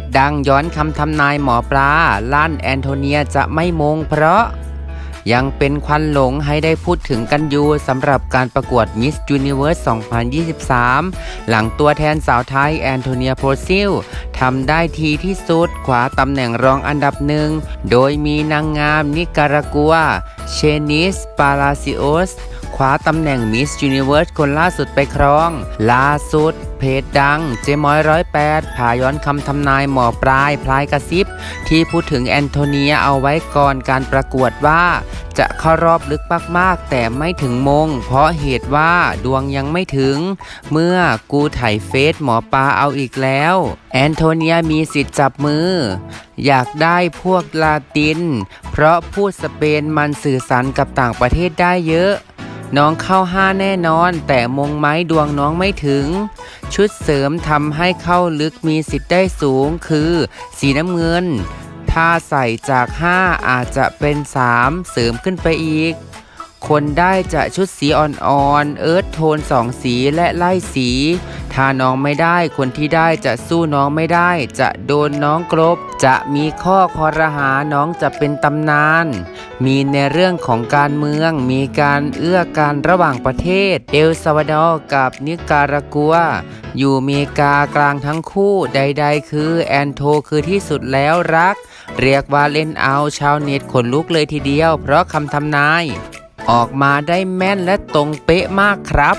จดังย้อนคำทำนายหมอปลาลั่นแอนโทเนียจะไม่มงเพราะ ยังเป็นควันหลงให้ได้พูดถึงกันอยู่สำหรับการประกวด Miss Universe 2023 หลังตัวแทนสาวไทยแอนโทเนียโพซิลทำได้ทีที่สุดขวาตำแหน่งรองอันดับหนึ่ง โดยมีนางงามนิการากัว เชนิส ปาลาซิโอสคว้าตำแหน่ง Miss Universe คนล่าสุดไปครอง ล่าสุด เพจดังเจมอยร้อยแปดผาย้อนคำทำนายหมอปลายพลายกระซิบ ที่พูดถึงแอนโทเนียเอาไว้ก่อนการประกวดว่า จะเข้ารอบลึกมากๆ แต่ไม่ถึงมง เพราะเหตุว่าดวงยังไม่ถึง เมื่อกูถ่ายเฟซหมอปลาเอาอีกแล้ว แอนโทเนียมีสิทธิ์จับมือ อยากได้พวกลาติน เพราะพูดสเปนมันสื่อสารกับต่างประเทศได้เยอะ น้องเข้าห้าแน่นอน แต่มงไม้ดวงน้องไม่ถึง ชุดเสริมทำให้เข้าลึกมีสิทธิ์ได้สูงคือ สีน้ำเงิน ถ้าใส่จาก 5 อาจจะเป็น 3 เสริมขึ้นไปอีก คนได้จะชุดสีอ่อนๆเอิร์ธโทนสองสีและไล่สี ถ้าน้องไม่ได้คนที่ได้จะสู้น้องไม่ได้ จะโดนน้องกรบจะมีข้อคอรหาน้องจะเป็นตำนาน มีในเรื่องของการเมืองมีการเอื้อการระหว่างประเทศ เอลซาวาดอร์กับนิการากัว อยู่เมกากลางทั้งคู่ใด ๆ คือแอนโทคือที่สุดแล้วรัก เรียกว่าเล่นเอาชาวเน็ตขนลุกเลยทีเดียว เพราะคำทำนาย ออกมาได้แม่นและตรงเป๊ะมากครับ